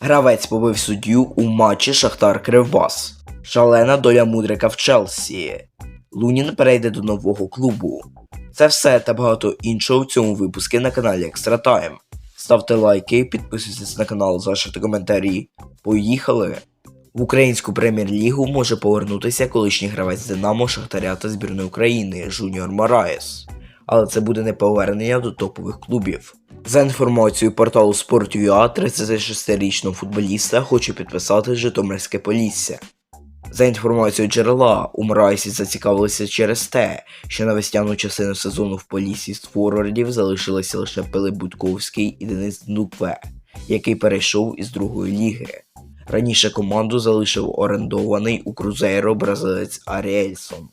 Гравець побив суддю у матчі Шахтар Кривбас. Шалена доля мудрика в Челсі. Лунін перейде до нового клубу. Це все та багато іншого в цьому випуску на каналі Extra Time. Ставте лайки, підписуйтесь на канал, залишайте коментарі. Поїхали! В українську прем'єр-лігу може повернутися колишній гравець Динамо, Шахтаря та збірної України Жуніор Мораєс. Але це буде не повернення до топових клубів. За інформацією порталу Sport.ua, 36-річного футболіста хоче підписати Житомирське Полісся. За інформацією джерела, у Мрайсі зацікавилися через те, що на весняну частину сезону в Полісі з форвардів залишилися лише Пилип Будковський і Денис Днукве, який перейшов із другої ліги. Раніше команду залишив орендований у Крузейро бразилець Аріельсон.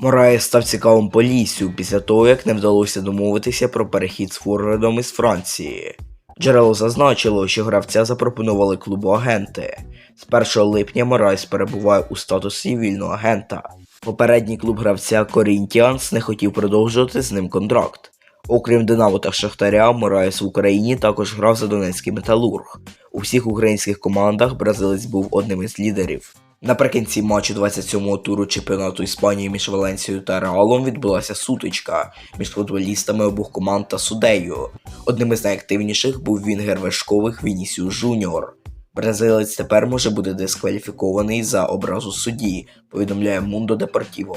Мораєс став цікавим Поліссю після того, як не вдалося домовитися про перехід з форвардом із Франції. Джерело зазначило, що гравця запропонували клубу агенти. З 1 липня Морайс перебуває у статусі вільного агента. Попередній клуб гравця Корінтіанс не хотів продовжувати з ним контракт. Окрім Динамо та Шахтаря, Мораєс в Україні також грав за Донецький металург. У всіх українських командах бразилець був одним із лідерів. Наприкінці матчу 27-го туру чемпіонату Іспанії між Валенсією та Реалом відбулася сутичка між футболістами обох команд та суддею. Одним із найактивніших був вінгер вершкових Вінісіус Жуніор. Бразилець тепер може бути дискваліфікований за образу судді, повідомляє Mundo Deportivo.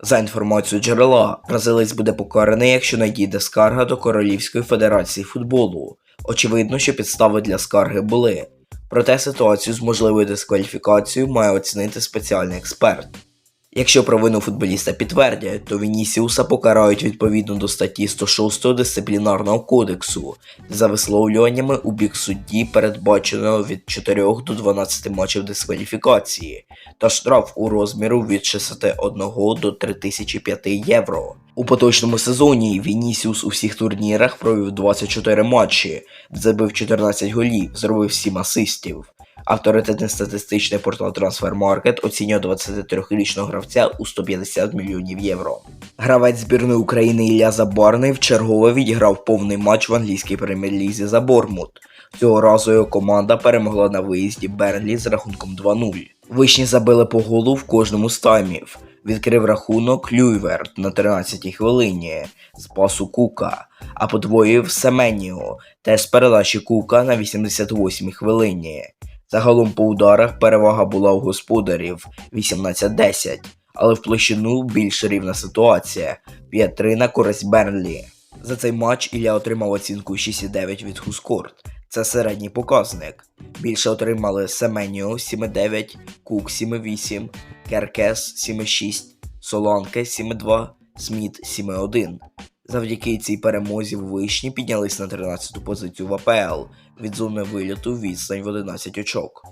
За інформацією джерела, бразилець буде покараний, якщо надійде скарга до Королівської Федерації футболу. Очевидно, що підстави для скарги були. Проте ситуацію з можливою дискваліфікацією має оцінити спеціальний експерт. Якщо провину футболіста підтвердять, то Вінісіуса покарають відповідно до статті 106 дисциплінарного кодексу за висловлюваннями у бік судді передбачено від 4 до 12 матчів дискваліфікації та штраф у розміру від 61 до 3005 євро. У поточному сезоні Вінісіус у всіх турнірах провів 24 матчі, забив 14 голів, зробив 7 асистів. Авторитетний статистичний портал Transfermarkt оцінює 23-річного гравця у 150 мільйонів євро. Гравець збірної України Ілля Забарний вчергове відіграв повний матч в англійській прем'єр-лізі за Бормут. Цього разу його команда перемогла на виїзді Бернлі з рахунком 2-0. Вишні забили по голу в кожному з таймів. Відкрив рахунок Люйверт на 13-й хвилині з пасу Кука, а подвоїв Семеніо теж з передачі Кука на 88-й хвилині. Загалом по ударах перевага була у господарів 18-10, але в площину більш рівна ситуація 5-3 на користь Бернлі. За цей матч Ілля отримав оцінку 6,9 від Хускорт. Це середній показник. Більше отримали Семеніо 7,9, Кук 7,8, Керкес 7,6, Соланке 7,2, Сміт 7,1. Завдяки цій перемозі вишні піднялись на 13-ту позицію в АПЛ від зони виліту відстань в 11 очок.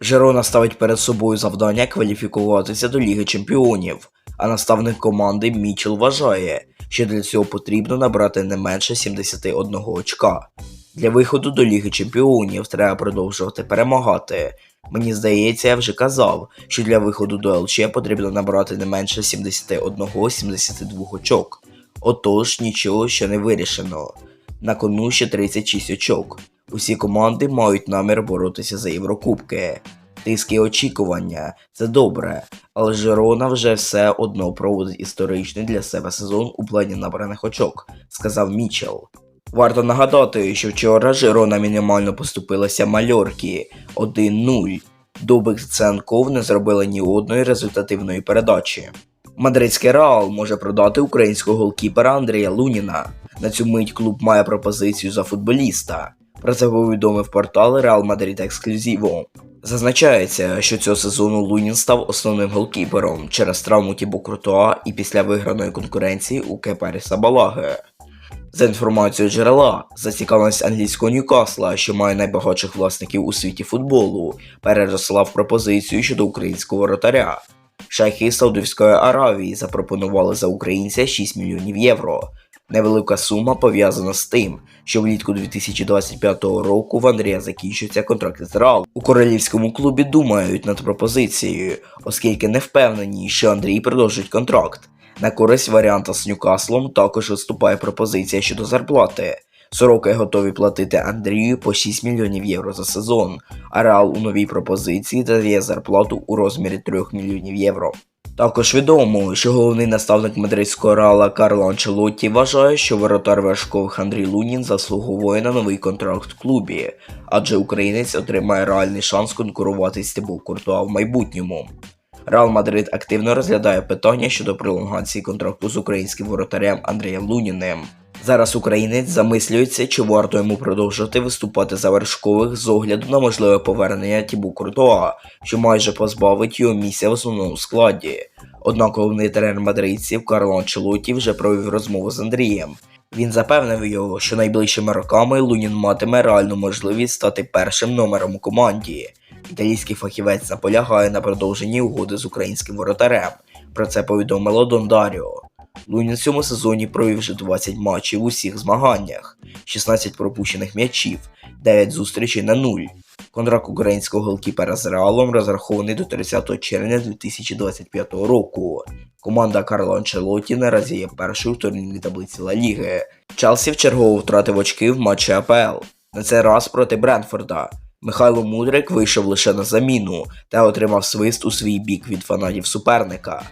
Жерона ставить перед собою завдання кваліфікуватися до Ліги Чемпіонів, а наставник команди Мічел вважає, що для цього потрібно набрати не менше 71 очка. Для виходу до Ліги Чемпіонів треба продовжувати перемагати. Мені здається, я вже казав, що для виходу до ЛЧ потрібно набрати не менше 71-72 очок. Отож, нічого ще не вирішено. На кону ще 36 очок. Усі команди мають намір боротися за Єврокубки. Тиски очікування це добре, але Жерона вже все одно проводить історичний для себе сезон у плані набраних очок, сказав Мічел. Варто нагадати, що вчора Жерона мінімально поступилася Мальоркі 1-0. Дубик Ценков не зробили ні одної результативної передачі. Мадридський Реал може продати українського голкіпера Андрія Луніна. На цю мить клуб має пропозицію за футболіста. Про це повідомив портал Real Madrid Exclusivo. Зазначається, що цього сезону Лунін став основним голкіпером через травму Тібо Крутоа і після виграної конкуренції у Кепері Сабалаги. За інформацією джерела, зацікавленість англійського Ньюкасла, що має найбагатших власників у світі футболу, переросла в пропозицію щодо українського воротаря. Шайхи Саудовської Аравії запропонували за українця 6 мільйонів євро. Невелика сума пов'язана з тим, що влітку 2025 року в Андрія закінчується контракт з Реал. У королівському клубі думають над пропозицією, оскільки не впевнені, що Андрій продовжить контракт. На користь варіанта з Ньюкаслом також виступає пропозиція щодо зарплати. Сороки готові платити Андрію по 6 мільйонів євро за сезон, а Реал у новій пропозиції дає зарплату у розмірі 3 мільйонів євро. Також відомо, що головний наставник мадридського Реала Карло Анчелотті вважає, що воротар вершкових Андрій Лунін заслуговує на новий контракт в клубі, адже українець отримає реальний шанс конкурувати з Тибу Куртуа в майбутньому. Реал Мадрид активно розглядає питання щодо пролонгації контракту з українським воротарем Андрієм Луніним. Зараз українець замислюється, чи варто йому продовжувати виступати за вершкових з огляду на можливе повернення Тібу Куртуа, що майже позбавить його місця в основному складі. Однак головний тренер мадридців Карло Анчелоті вже провів розмову з Андрієм. Він запевнив його, що найближчими роками Лунін матиме реальну можливість стати першим номером у команді. Італійський фахівець наполягає на продовженні угоди з українським воротарем. Про це повідомило Дон Даріо. Лунін в цьому сезоні провів вже 20 матчів у всіх змаганнях, 16 пропущених м'ячів, 9 зустрічей на 0. Контракт українського голкіпера з Реалом розрахований до 30 червня 2025 року. Команда Карло Анчелоті наразі є першою в турнірній таблиці Ла Ліги. Челсі вчергово втратив очки в матчі АПЛ. На цей раз проти Бренфорда. Михайло Мудрик вийшов лише на заміну та отримав свист у свій бік від фанатів суперника.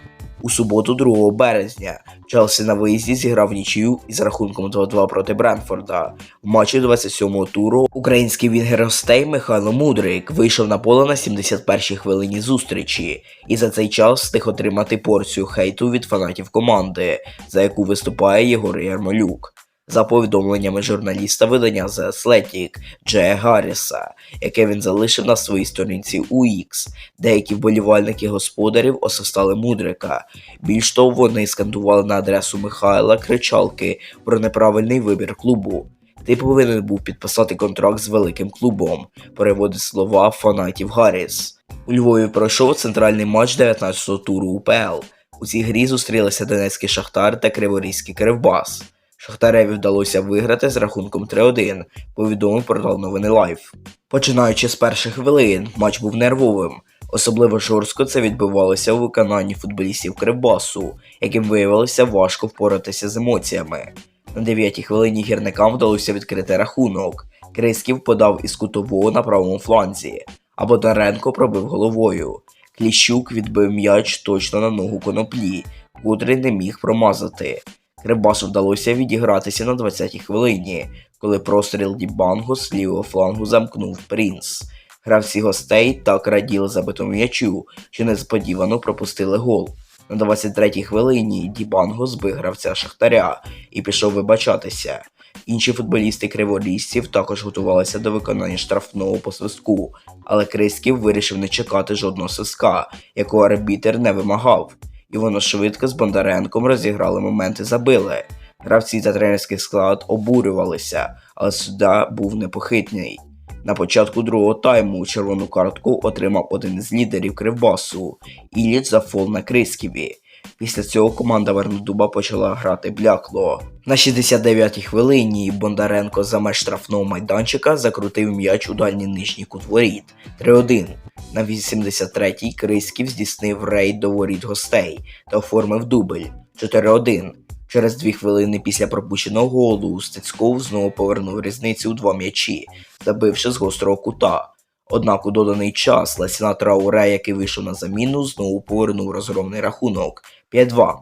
У суботу, 2 березня, Челсі на виїзді зіграв нічию із рахунком 2-2 проти Бренфорда. В матчі 27-го туру український вінгер гостей Михайло Мудрик вийшов на поле на 71-й хвилині зустрічі і за цей час встиг отримати порцію хейту від фанатів команди, за яку виступає Єгор Ярмолюк. За повідомленнями журналіста видання The Athletic Джея Гарріса, яке він залишив на своїй сторінці у X, деякі вболівальники господарів осостали Мудрика. Більш того, вони скандували на адресу Михайла кричалки про неправильний вибір клубу. Ти повинен був підписати контракт з великим клубом, переводить слова фанатів Гарріс. У Львові пройшов центральний матч 19-го туру УПЛ. У цій грі зустрілися Донецький Шахтар та Криворізький Кривбас. Шахтареві вдалося виграти з рахунком 3-1, повідомив портал новини Лайф. Починаючи з перших хвилин, матч був нервовим. Особливо жорстко це відбувалося у виконанні футболістів Кривбасу, яким виявилося важко впоратися з емоціями. На 9-й хвилині гірникам вдалося відкрити рахунок. Крисків подав із кутового на правому фланзі, а Бондаренко пробив головою. Кліщук відбив м'яч точно на ногу коноплі, котрий не міг промазати. Кривбасу вдалося відігратися на 20-й хвилині, коли простріл Дібанго з лівого флангу замкнув Принц. Гравці гостей так раділи забитому м'ячу, що несподівано пропустили гол. На 23-й хвилині Дібанго збив гравця Шахтаря і пішов вибачатися. Інші футболісти криворізців також готувалися до виконання штрафного по свистку, але Криськів вирішив не чекати жодного свистка, якого арбітер не вимагав і воно швидко з Бондаренком розіграли моменти забили. Гравці та тренерський склад обурювалися, але сюда був непохитний. На початку другого тайму червону картку отримав один з лідерів Кривбасу Іліч за фол на Крисківі. Після цього команда Вернодуба почала грати блякло. На 69-й хвилині Бондаренко за меж штрафного майданчика закрутив м'яч у дальній нижній кут воріт 3-1. На 83-й Криськів здійснив рейд до воріт гостей та оформив дубль 4-1. Через дві хвилини після пропущеного голу Стецьков знову повернув різницю у два м'ячі, забивши з гострого кута. Однак у доданий час Ласіна Трауре, який вийшов на заміну, знову повернув розгромний рахунок 5-2.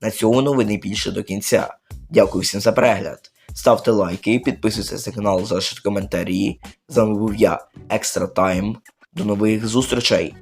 На цьому новини більше до кінця. Дякую всім за перегляд. Ставте лайки, підписуйтесь на канал, залишайте коментарі. З вами був я, Екстра Тайм. До нових зустрічей!